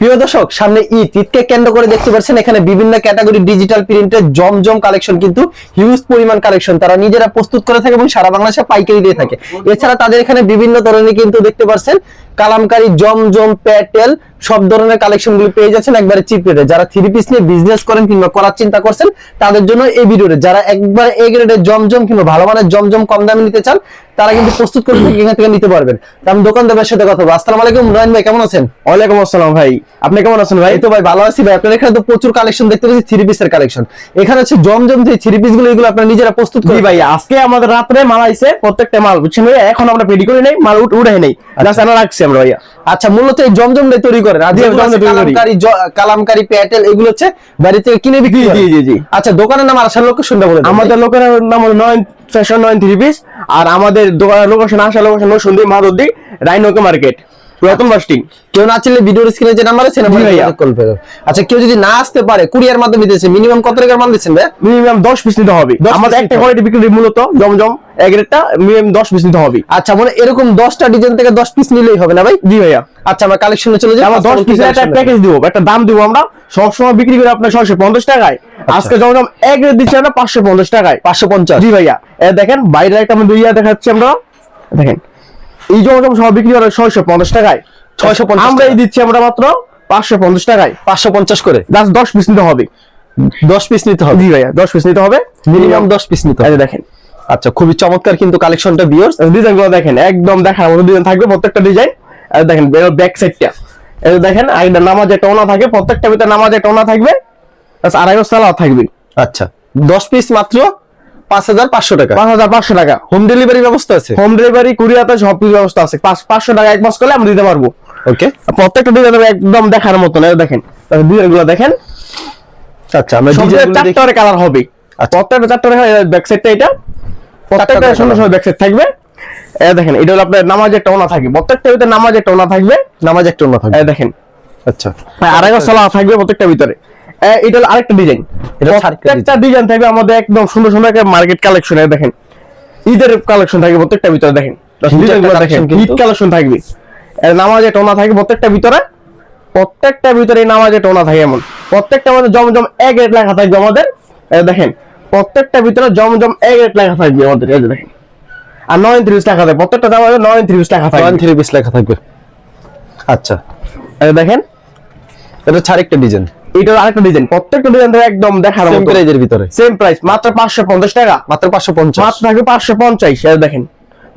প্রিয় দর্শক, সামনে ঈদ। ঈদকে কেন্দ্র করে দেখতে পাচ্ছেন, এখানে বিভিন্ন ক্যাটাগরি ডিজিটাল প্রিন্টের জমজম কালেকশন কিন্তু হিউজ পরিমাণ কালেকশন। তারা নিজেরা প্রস্তুত করে থাকে এবং সারা বাংলাদেশে পাইকারি দিয়ে থাকে। এছাড়া তাদের এখানে বিভিন্ন ধরনের কিন্তু দেখতে পাচ্ছেন, কালামকারী জমজম, প্যাটেল, সব ধরনের কালেকশনগুলো পেয়ে যাচ্ছেন একবারে চিপ রেটে যারা থ্রি পিস নিয়ে বিজনেস করেন কিংবা করার চিন্তা করছেন, তাদের জন্য এই ভিডিওতে যারা একবার এ গ্রেডের জমজম কিংবা ভালো মানের জমজম কম দামে নিতে চান, তারা কিন্তু প্রস্তুত করে এখান থেকে নিতে পারবেন। আমি দোকানদারের সাথে কথা বলব। আসসালামু আলাইকুম, রহিন ভাই, কেমন আছেন? ওয়ালাইকুম আসসালাম, ভাই। আপনি কেমন আছেন ভাই? তো ভাই ভালো আছি ভাই। আপনার এখানে তো প্রচুর কালেকশন দেখতে পাচ্ছি থ্রি পিসের কালেকশন এখানে হচ্ছে জমজম যে থ্রি পিসগুলো এগুলো আপনারা নিজেরা প্রস্তুত করি ভাই আজকে আমাদের রাত্রে মাল আইছে প্রত্যেকটা মাল বুঝছেন ভাই? এখন আমরা রেডি করে নেই মাল উঠ- নেই। জাস্ট আমরা রাখছি আমরা ভাইয়া। আচ্ছা মূলত এই জমজমটাই তৈরি করেন। কালামকারী কালামকারী প্যাটেল এগুলো হচ্ছে বাড়ি থেকে কিনে বিক্রি জি? জি, জি। আচ্ছা দোকানের নাম আসার লোক শুনতে বলে আমাদের লোকের নাম হলো Nayan fashion Nayan three piece আর আমাদের দোকানের লোকেশন আসা লোকেশন সুন্দর মাধবদি রাইনোকে মার্কেট। পুরাতন বাস্টিং। কেউ না চাইলে ভিডিওর স্ক্রিনে যে নাম্বার আছে নাম্বারে। যোগাযোগ করবে আচ্ছা কেউ যদি না আসতে পারে কুরিয়ার মাধ্যমে দিতেছে মিনিমাম কত টাকার মাল দিচ্ছেন ভাই মিনিমাম দশ পিস নিতে হবে। 10 আমাদের একটা কোয়ালিটি বিক্রি মূলত জমজম এক রেটটা মিনিমাম দশ পিস নিতে হবে। আচ্ছা মানে এরকম দশটা ডিজাইন থেকে দশ পিস নিলেই হবে না ভাই? জি ভাইয়া। আচ্ছা আমরা কালেকশনে চলে যাই আমরা দশ Customer পিসের একটা প্যাকেজ দিব একটা দাম দিব আমরা। সবসময় বিক্রি করে আপনার ছয়শো পঞ্চাশ টাকায়। আজকে জমজম এক রেট দিচ্ছি আমরা পাঁচশো পঞ্চাশ টাকায়। পাঁচশো পঞ্চাশ। জি ভাইয়া। এ দেখেন বাইরে একটা আমরা দুইয়া দেখাচ্ছি আমরা। দেখেন এই জমজম সব বিক্রি করে ছয়শো পঞ্চাশ টাকায়। 650 আমরা এই দিচ্ছি আমরা মাত্র পাঁচশো পঞ্চাশ টাকায়। পাঁচশো পঞ্চাশ করে। জাস্ট দশ পিস নিতে হবে। দশ পিস নিতে হবে। জি ভাইয়া দশ পিস নিতে হবে। মিনিমাম দশ পিস নিতে হবে। দেখেন। আচ্ছা খুবই চমৎকার কিন্তু কালেকশনটা বিয়ার্স ডিজাইনগুলো দেখেন একদম দেখার মতো ডিজাইন থাকবে প্রত্যেকটা ডিজাইন দেখেন ব্যাক সাইডটা যে দেখেন একটা নামাজে টোনা থাকে প্রত্যেকটা ভিতরে নামাজে টোনা থাকবে। প্লাস আড়াইশো সালাও থাকবে। আচ্ছা দশ পিস মাত্র পাঁচ হাজার পাঁচশো টাকা। পাঁচ হাজার পাঁচশো টাকা। হোম ডেলিভারি ব্যবস্থা আছে? হোম ডেলিভারি কুরিয়াতে সব কিছু ব্যবস্থা আছে। পাঁচ পাঁচশো টাকা এক মাস করলে আমরা দিতে পারব। ওকে প্রত্যেকটা ডিজাইন একদম দেখার দেখেন। দেখেন। আচ্ছা আমরা। চারটা কালার হবে। আচ্ছা। প্রত্যেকটা চারটা ব্যাক সাইডটা এটা। প্রত্যেকটা করে সুন্দর সুন্দর ব্যাক সাইড থাকবে দেখেন এটা হলো আপনার নামাজের টোনা থাকবে। প্রত্যেকটা ভিতরে নামাজের টোনা থাকবে। নামাজ একটা অন্য থাকবে। দেখেন। আচ্ছা। আড়াইশো সালা থাকবে প্রত্যেকটা ভিতরে। এটা হলো আরেকটা ডিজাইন প্রত্যেকটা ডিজাইন থাকবে আমাদের একদম সুন্দর সুন্দর একটা মার্কেট কালেকশন দেখেন। ঈদের কালেকশন থাকবে প্রত্যেকটা ভিতরে দেখেন। ঈদ কালেকশন থাকবে। নামাজে টোনা থাকবে প্রত্যেকটা ভিতরে। প্রত্যেকটা ভিতরে নামাজে টোনা থাকে এমন। প্রত্যেকটা আমাদের জমজম এক রেট লেখা থাকবে আমাদের। দেখেন প্রত্যেকটা ভিতরে জমজম এক রেট লেখা থাকবে আমাদের। এই দেখেন। আর নয় ত্রিশ লেখা থাকবে। প্রত্যেকটা দাম নয় ত্রিশ লেখা থাকবে। থ্রি পিস লেখা থাকবে। আচ্ছা। দেখেন। এটা হচ্ছে আরেকটা ডিজাইন এটা আরেকটা ডিজাইন প্রত্যেকটা ডিজাইন একদম দেখার মতো। প্রাইজের ভিতরে। সেম প্রাইস মাত্র পাঁচশো পঞ্চাশ টাকা। মাত্র পাঁচশো পঞ্চাশ। মাত্র থাকবে পাঁচশো পঞ্চাশ এই দেখেন।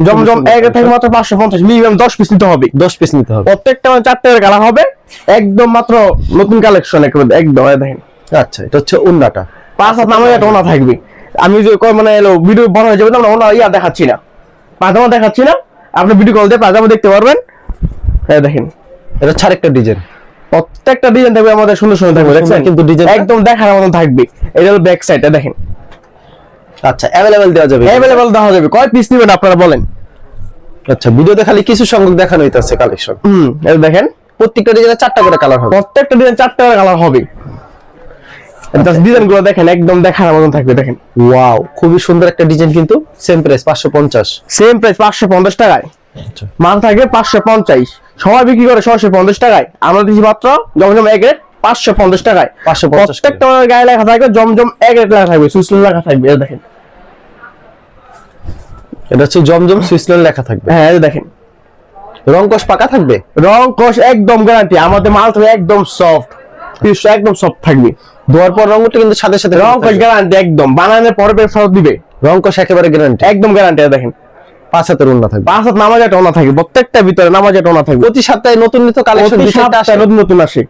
জমজম এক থেকে মাত্র পাঁচশো পঞ্চাশ মিনিমাম দশ পিস নিতে হবে। দশ পিস নিতে হবে। প্রত্যেকটা মানে কালার হবে একদম মাত্র নতুন কালেকশন একদম দেখেন। আচ্ছা এটা হচ্ছে উন্নাটা পাঁচ হাত নামে একটা ওনা থাকবে। আমি যে কয় মানে এলো ভিডিও বড় হয়ে যাবে আমরা ওনা ইয়া দেখাচ্ছি না। পাজামা দেখাচ্ছি না। আপনি ভিডিও কল দিয়ে পাজামা দেখতে পারবেন। এই দেখেন। এটা হচ্ছে আরেকটা ডিজাইন প্রত্যেকটা ডিজাইন থাকবে আমাদের সুন্দর সুন্দর থাকবে দেখছেন? কিন্তু টা। একদম দেখার মতন থাকবে। এটা হলো ব্যাক সাইড দেখেন। আচ্ছা অ্যাভেলেবেল দেওয়া যাবে। অ্যাভেলেবল দেওয়া যাবে। কয় পিস নেবেন আপনারা বলেন? আচ্ছা ভিডিওতে খালি কিছু সংখ্যক দেখানো হইতাছে কালেকশন হুম এই দেখেন প্রত্যেকটা ডিজাইনে চারটা করে কালার হবে। প্রত্যেকটা ডিজাইন চারটা করে কালার হবে। ডিজাইনগুলো দেখেন একদম দেখার মতন থাকবে দেখেন। ওয়াও খুবই সুন্দর একটা ডিজাইন কিন্তু সেম প্রাইস পাঁচশো পঞ্চাশ। সেম প্রাইস পাঁচশো পঞ্চাশ টাকায়। আচ্ছা। মাল থাকবে পাঁচশো পঞ্চাশ। সবাই বিক্রি করে ছয়শো পঞ্চাশ টাকায়। আমরা দিচ্ছি মাত্র জমজম এক রেট পাঁচশো পঞ্চাশ টাকায়। পাঁচশো প্রত্যেকটা গায়ে লেখা থাকবে জমজম এক রেট লেখা থাকবে সুইসলেন লেখা থাকবে দেখেন। এটা হচ্ছে জমজম সুইসল্যান্ড লেখা থাকবে। হ্যাঁ দেখেন। রংকশ পাকা থাকবে? রং কোষ একদম গ্যারান্টি আমাদের মাল থাকবে একদম সফট পিস একদম সফট থাকবে। ধোয়ার পর রঙটা কিন্তু সাথে সাথে রং কোষ গ্যারান্টি একদম বানানোর পরে ফেরত দিবে। রংকশ একেবারে গ্যারান্টি একদম গ্যারান্টি দেখেন। পাঁচ হাতের উন্না থাকবে। পাঁচ হাত নামাজে টোনা থাকবে প্রত্যেকটা ভিতরে নামাজে টোনা থাকবে। প্রতি সপ্তাহে নতুন নিত্য কালেকশন দুই চারটা নতুন নতুন আসে।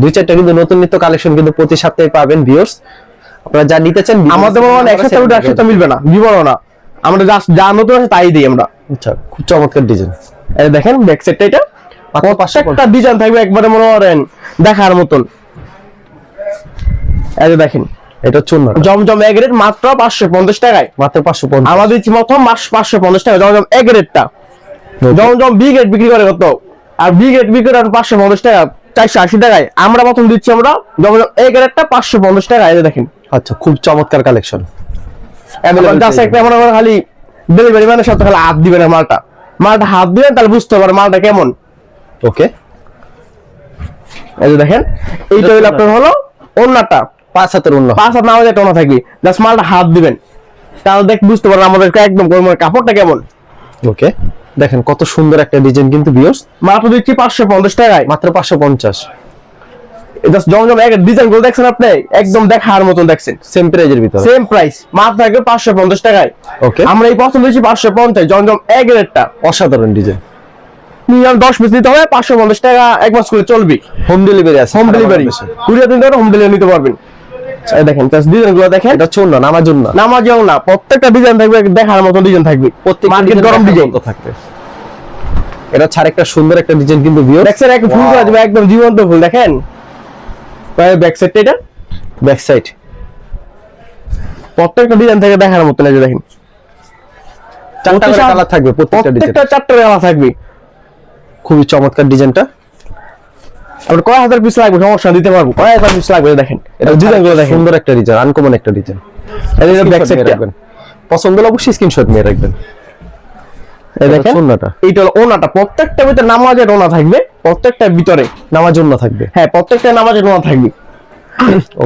দুই চারটা কিন্তু নতুন নিত্য কালেকশন কিন্তু প্রতি সপ্তাহে পাবেন ভিউয়ার্স আপনারা যা নিতে চান আমাদের মনে হয় একসাথে উঠে একসাথে মিলবে না না। আমরা জাস্ট যা নতুন আছে তাই দিই আমরা। আচ্ছা খুব চমৎকার ডিজাইন এই দেখেন ব্যাক সাইডটা এটা। মাত্র পাঁচশো প্রত্যেকটা ডিজাইন থাকবে একবারে মনে করেন দেখার মতন। এই দেখেন এটা জমজম এক রেট মাত্র পাঁচশো পঞ্চাশ টাকায়। মাত্র পাঁচশো পঞ্চাশ। আমাদের দিচ্ছি প্রথম মাস পাঁচশো পঞ্চাশ টাকা জমজম এক রেটটা। জমজম বি গ্রেড বিক্রি করে কত? আর বি গ্রেড বিক্রি করে পাঁচশো পঞ্চাশ টাকা চারশো আশি টাকায়। আমরা প্রথম দিচ্ছি আমরা জমজম এক রেটটা পাঁচশো পঞ্চাশ টাকা দেখেন। আচ্ছা খুব চমৎকার কালেকশন জাস্ট একটা খালি ডেলিভারি মানে সাথে খালি হাত দিবেন না মালটা। মালটা হাত দিবেন তাহলে বুঝতে পারে মালটা কেমন। ওকে এই যে দেখেন এইটা হলো আপনার হলো অন্যটা। পাঁচ হাতের অন্য পাঁচ হাত টোনা থাকবে। জাস্ট মালটা হাত দিবেন। তাহলে দেখ বুঝতে পারেন আমাদেরকে একদম কাপড়টা কেমন। ওকে দেখেন কত সুন্দর একটা ডিজাইন কিন্তু বিয়স মাত্র দিচ্ছি পাঁচশো পঞ্চাশ টাকায়। মাত্র পাঁচশো পঞ্চাশ। জাস্ট জমজম এক ডিজাইনগুলো দেখছেন আপনি? একদম দেখার মতন দেখছেন। সেম প্রাইজের ভিতরে। সেম প্রাইস মাত্র থাকবে পাঁচশো পঞ্চাশ টাকায়। ওকে আমরা এই পছন্দ দিচ্ছি পাঁচশো পঞ্চাশ। জমজম এক রেটটা। অসাধারণ ডিজাইন মিনিমাম দশ পিস নিতে হবে। পাঁচশো পঞ্চাশ টাকা এক মাস করে চলবে। হোম ডেলিভারি আছে। হোম ডেলিভারি বাংলাদেশে। কুড়িয়ে দিন ধরে হোম ডেলিভারি নিতে পারবেন। দেখেন ডিজাইনগুলো দেখেন এটা হচ্ছে অন্য নামার জন্য না প্রত্যেকটা ডিজাইন থাকবে দেখার মতো ডিজাইন থাকবে। প্রত্যেক মার্কেট গরম ডিজাইন। থাকবে। এটা ছাড় একটা সুন্দর একটা ডিজাইন কিন্তু বিয়স দেখছেন এক ফুল করে একদম জীবন্ত ফুল দেখেন। ব্যাক সাইডটা এটা? ব্যাক সাইড প্রত্যেকটা ডিজাইন থেকে দেখার মতো লাগে দেখেন। চারটা কালার থাকবে প্রত্যেকটা ডিজাইন প্রত্যেকটা চারটা কালার থাকবে। খুবই চমৎকার ডিজাইনটা। আপনার কয় হাজার পিস লাগবে? সমস্যা দিতে পারব। কয় হাজার পিস লাগবে? দেখেন এটা ডিজাইনগুলো দেখেন। সুন্দর একটা ডিজাইন আনকমন একটা ডিজাইন এই যে ব্যাক সাইডটা রাখবেন। পছন্দ হলে অবশ্যই স্ক্রিনশট নিয়ে রাখবেন। এই দেখেন সুন্নাটা এইটা হলো ওনাটা প্রত্যেকটা ভিতরে নামাজের ওনা থাকবে। প্রত্যেকটা ভিতরে নামার জন্য থাকবে। হ্যাঁ প্রত্যেকটা নামাজের ওনা থাকবে।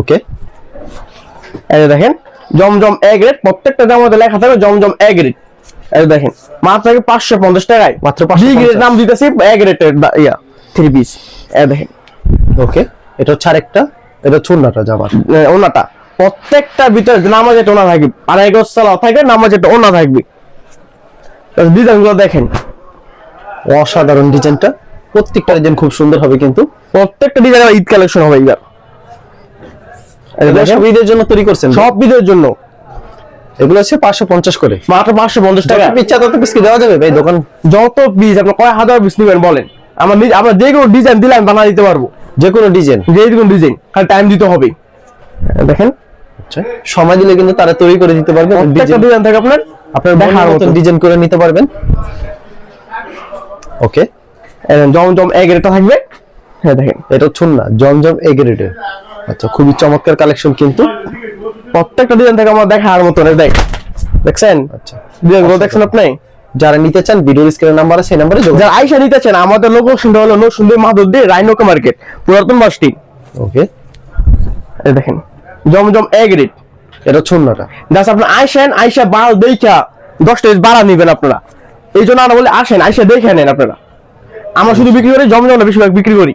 ওকে। এই দেখেন জমজম এ গ্রেড প্রত্যেকটা জামাতে লেখা থাকবে জমজম এ গ্রেড এই দেখেন মাত্র থাকবে পাঁচশো পঞ্চাশ টাকায়? মাত্র বি গ্রেড নাম দিতেছি এ গ্রেডের ইয়া। থ্রি পিস দেখেন। ওকে এটা হচ্ছে আরেকটা এটা চুন্নাটা জামার ওনাটা প্রত্যেকটা ভিতরে নামাজের ওনা থাকবে আড়াই গজ সালা থাকবে নামাজের ওনা থাকবে। ডিজাইনগুলো দেখেন। অসাধারণ ডিজাইনটা। প্রত্যেকটা ডিজাইন খুব সুন্দর হবে কিন্তু। প্রত্যেকটা ডিজাইন ঈদ কালেকশন হবে এবার সব ঈদের জন্য তৈরি করছেন। সব বিদের জন্য। এগুলো হচ্ছে পাঁচশো পঞ্চাশ করে। মাত্র পাঁচশো পঞ্চাশ টাকা। টাকা পিচ্ছা তত পিস কি দেওয়া যাবে ভাই দোকান? যত পিস আপনার কয় হাজার পিস নেবেন বলেন। আমরা আমরা যে কোনো ডিজাইন দিলে আমি বানা দিতে পারব। যে কোনো ডিজাইন যে কোনো ডিজাইন খালি টাইম দিতে হবে। দেখেন। আচ্ছা। সময় দিলে কিন্তু তারা তৈরি করে দিতে পারবে। প্রত্যেকটা ডিজাইন থাকে আপনার? আপনার দেখার মতো। ডিজাইন করে নিতে পারবেন। ওকে জম জম থাকবে। হ্যাঁ দেখেন। এটা ছুন্না জমজম এগ্রেডের আচ্ছা খুবই চমৎকার কালেকশন কিন্তু। প্রত্যেকটা ডিজাইন থাকে আমার দেখার মতো দেখ। দেখছেন? আচ্ছা। ডিজাইন দেখছেন আপনি? যারা নিতে চান ভিডিও স্ক্রিনের নাম্বার আছে সেই নাম্বারে যারা আইসা নিতেছেন আমাদের লোকেশনটা হলো নরসুন্দর মাধবদী রাইনোকা মার্কেট পুরাতন বাসটি ওকে এই দেখেন জমজম এক রেট এটা ছুন্নাটা। জাস্ট আপনার আইসেন আইসা বাল দেখা দশটা বাড়া নিবেন আপনারা। এই জন্য আমরা বলি আসেন আইসা দেখে নেন আপনারা। আমরা শুধু বিক্রি করি জমজম না বেশিরভাগ বিক্রি করি।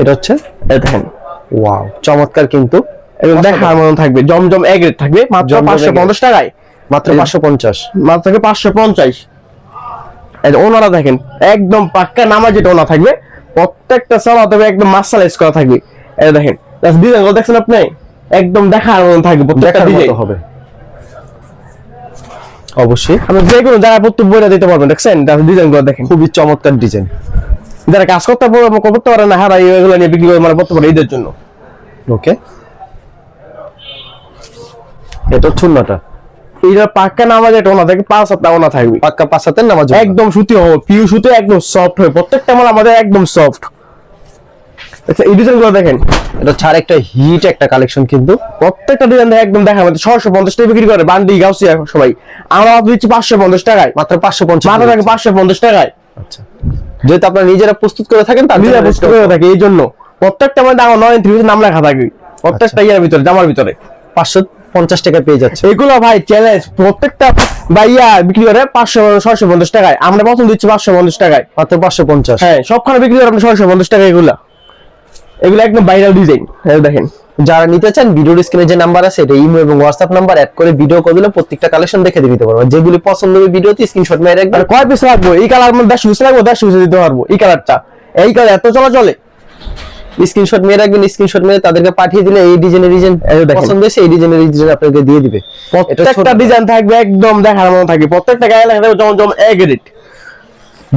এটা হচ্ছে? এই দেখেন। ওয়াও চমৎকার কিন্তু। এবং দেখার মতন থাকবে জমজম এক রেট থাকবে মাত্র পাঁচশো পঞ্চাশ টাকায়। মাত্র পাঁচশো পঞ্চাশ। মাত্র পাঁচশো পঞ্চাশ। ওনারা দেখেন একদম পাক্কা নামা যেটা ওনা থাকবে। প্রত্যেকটা একদম মাসালাইজ করা থাকবে। এই দেখেন ডিজাইন দেখছেন আপনি? একদম দেখার মতন থাকবে প্রত্যেকটা ডিজাইন হবে। অবশ্যই। আপনি যে কোনো জায়গায় প্রত্যেক বইটা দিতে পারবেন দেখছেন? ডিজাইনগুলো দেখেন। খুবই চমৎকার ডিজাইন যারা কাজ করতে পারবে করতে পারে না হারাই এগুলো নিয়ে বিক্রি করে মানে করতে পারে ঈদের জন্য। ওকে এটা ছুন্নাটা এইটা পাক্কা নামাজ এটা ওনা থাকে পাঁচ সপ্তাহ ওনা থাকবে পাক্কা পাঁচ নামাজ একদম সুতি হবে পিউ সুতি একদম সফট হবে প্রত্যেকটা মাল আমাদের একদম সফট আচ্ছা এই দেখেন এটা ছাড় একটা হিট একটা কালেকশন কিন্তু প্রত্যেকটা ডিজাইন একদম দেখা আমাদের ছশো পঞ্চাশ টাকা বিক্রি করে বান্ডি গাউসি সবাই আমরা দিচ্ছি পাঁচশো পঞ্চাশ টাকায় মাত্র পাঁচশো পঞ্চাশ মাথা থাকে পাঁচশো পঞ্চাশ টাকায় আচ্ছা যেহেতু আপনারা নিজেরা প্রস্তুত করে থাকেন তার নিজেরা বুঝতে করে থাকে এই জন্য প্রত্যেকটা আমাদের আমার নয় নাম লেখা থাকে প্রত্যেকটা ইয়ার ভিতরে জামার ভিতরে পাঁচশো পঞ্চাশ টাকা পেয়ে যাচ্ছে। এগুলো ভাই চ্যালেঞ্জ প্রত্যেকটা ভাইয়া বিক্রি করে পাঁচশো ছয়শো পঞ্চাশ টাকায়। আমরা পছন্দ দিচ্ছি পাঁচশো পঞ্চাশ টাকায়। মাত্র পাঁচশো পঞ্চাশ। হ্যাঁ সবখানে বিক্রি করে আপনি ছয়শো পঞ্চাশ টাকা এগুলা। এগুলো একদম ভাইরাল ডিজাইন দেখেন। যারা নিতে চান ভিডিওর স্ক্রিনে যে নাম্বার আছে এটা ইমো এবং হোয়াটসঅ্যাপ নাম্বার অ্যাড করে ভিডিও করে দিলে প্রত্যেকটা কালেকশন দেখে দিতে পারব যেগুলি পছন্দ হবে ভিডিওতে স্ক্রিনশট মেরে রাখবেন। কয় পিস লাগবে? এই কালার মধ্যে পিস লাগবে দেড়শো পিস দিতে পারব এই কালারটা এই কালার এত চলা চলে স্ক্রিনশট মেরে রাখবেন স্ক্রিনশট মেরে তাদেরকে পাঠিয়ে দিলে এই ডিজাইনের ডিজাইন। পছন্দ হয়েছে এই ডিজাইনের ডিজাইন আপনাকে দিয়ে দিবে। প্রত্যেকটা ডিজাইন থাকবে একদম দেখার মতো থাকবে। প্রত্যেকটা গায়ে লেখা থাকবে যেমন এক রেট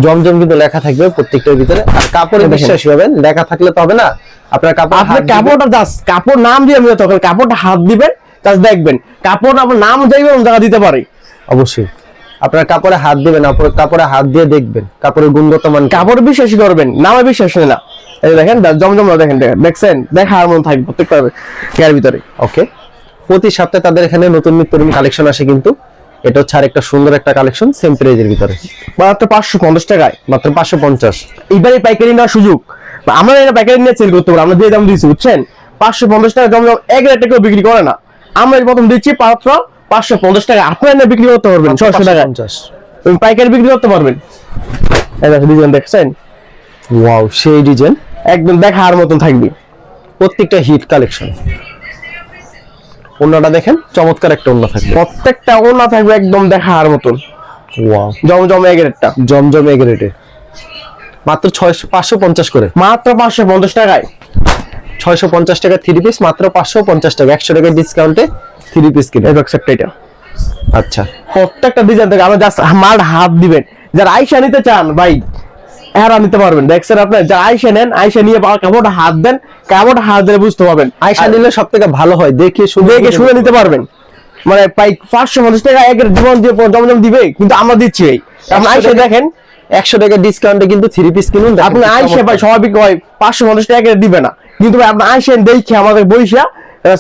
জমজম কিন্তু লেখা থাকবে প্রত্যেকটার ভিতরে। আর কাপড়ে। বিশ্বাসী হবেন লেখা থাকলে তো হবে না। আপনার কাপড় আপনি কাপড়টা জাস্ট কাপড় নাম দিয়ে আমি তখন কাপড়টা হাত দিবেন জাস্ট দেখবেন। কাপড় আপনার নাম যাইবে অন্য জায়গা দিতে পারে। অবশ্যই। আপনার কাপড়ে হাত দিবেন আপনার কাপড়ে হাত দিয়ে দেখবেন। কাপড়ের গুণগত মান কাপড় বিশ্বাস করবেন নামে বিশ্বাস না। এই দেখেন জমজম দেখেন দেখেন। দেখছেন? দেখার মতো থাকবে প্রত্যেকটা গায়ের ভিতরে। ওকে প্রতি সপ্তাহে তাদের এখানে নতুন নিত্য নতুন কালেকশন আসে কিন্তু। এটা হচ্ছে আরেকটা সুন্দর একটা কালেকশন সেম প্রাইজের ভিতরে। মাত্র পাঁচশো পঞ্চাশ টাকায়। মাত্র পাঁচশো পঞ্চাশ। এইবারে পাইকারি নেওয়ার সুযোগ। আমরা এটা প্যাকেট নিয়ে সেল করতে পারি আমরা যে দাম দিয়েছি বুঝছেন? পাঁচশো পঞ্চাশ টাকা জমজম এক রেটে কেউ বিক্রি করে না। আমরা প্রথম দিচ্ছি মাত্র পাঁচশো পঞ্চাশ টাকা আপনারা এনে বিক্রি করতে পারবেন ছশো টাকা 550 তুমি পাইকারি বিক্রি করতে পারবেন। দেখো ডিজাইন দেখছেন? ওয়াও সেই ডিজাইন একদম দেখার মতন থাকবে। প্রত্যেকটা হিট কালেকশন ওনাটা দেখেন চমৎকার একটা অন্য থাকবে। প্রত্যেকটা ওনা থাকবে একদম দেখার মতন। ওয়াও জমজম এক জমজম এগ্রেটে। মাত্র ছয়শো পাঁচশো পঞ্চাশ করে। মাত্র পাঁচশো পঞ্চাশ টাকায়। ছয়শো পঞ্চাশ টাকা থ্রি পিস মাত্র পাঁচশো পঞ্চাশ টাকা। একশো টাকা ডিসকাউন্টে থ্রি পিস কিনে। এটা। আচ্ছা। প্রত্যেকটা ডিজাইন থেকে আমরা জাস্ট মাল হাত দিবেন। যারা আইসা নিতে চান ভাই এরা নিতে পারবেন। দেখছেন আপনি? যারা আইসা নেন আইসা নিয়ে বা- কাপড়টা হাত দেন কাপড়টা হাত দিলে বুঝতে পারবেন। আয়সা নিলে সব থেকে ভালো হয় দেখে শুনে দেখে শুনে নিতে পারবেন। মানে প্রায় পাঁচশো পঞ্চাশ টাকা এক জীবন দিয়ে জমজম দিবে কিন্তু আমরা দিচ্ছি এই। আপনি আইসা দেখেন। একশো টাকা ডিসকাউন্টে কিন্তু থ্রি পিস কিনুন আপনি আইসা ভাই স্বাভাবিক হয় পাঁচশো পঞ্চাশ টাকা দিবে না। কিন্তু ভাই আপনি আইসেন দেখে আমাদের বইসা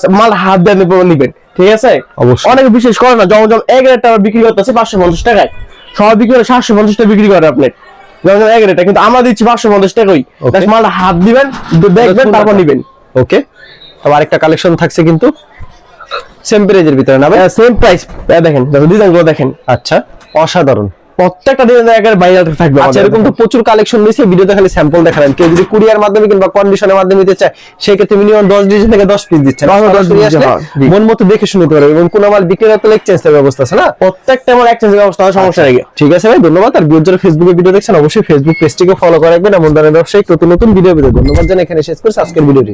মাল হাত দিয়ে নিবেন। ঠিক আছে? অবশ্যই। অনেকে বিশেষ করে না জমজম এক টাকা বিক্রি করতেছে পাঁচশো পঞ্চাশ টাকায়। সবাই বিক্রি করে সাতশো পঞ্চাশ টাকা বিক্রি করে আপনি। কিন্তু আমরা দিচ্ছি পাঁচশো পঞ্চাশ টাকাই। হাত দিবেন দেখবেন তারপর নিবেন। ওকে আবার একটা কালেকশন থাকছে কিন্তু সেম প্রাইজের ভিতরে না সেম প্রাইস দেখেন ডিজাইনগুলো দেখেন। আচ্ছা। অসাধারণ। প্রত্যেকটা ডিজাইন একেবারে বাইরে থাকবে আচ্ছা এরকম তো প্রচুর কালেকশন রয়েছে ভিডিওতে খালি স্যাম্পল দেখালেন কেউ যদি কুরিয়ার মাধ্যমে কিংবা কন্ডিশনের মাধ্যমে নিতে চায় সেই ক্ষেত্রে মিনিমাম দশ ডিজাইন থেকে দশ পিস দিচ্ছেন হ্যাঁ। মন মতো দেখে শুনতে পারবে এবং কোন মাল বিক্রি করতে এক্সচেঞ্জের ব্যবস্থা আছে না? প্রত্যেকটা আমার এক্সচেঞ্জ ব্যবস্থা হয়, সমস্যা নেই। ঠিক আছে। ভাই ধন্যবাদ। আর বিয়োর যারা ফেসবুকে ভিডিও দেখছেন অবশ্যই ফেসবুক পেজটিকে ফলো করে রাখবেন। এমন ধরনের ব্যবসায়িক নতুন নতুন ভিডিও পেতে ধন্যবাদ জানাই। এখানে শেষ করছি আজকের ভিডিওটি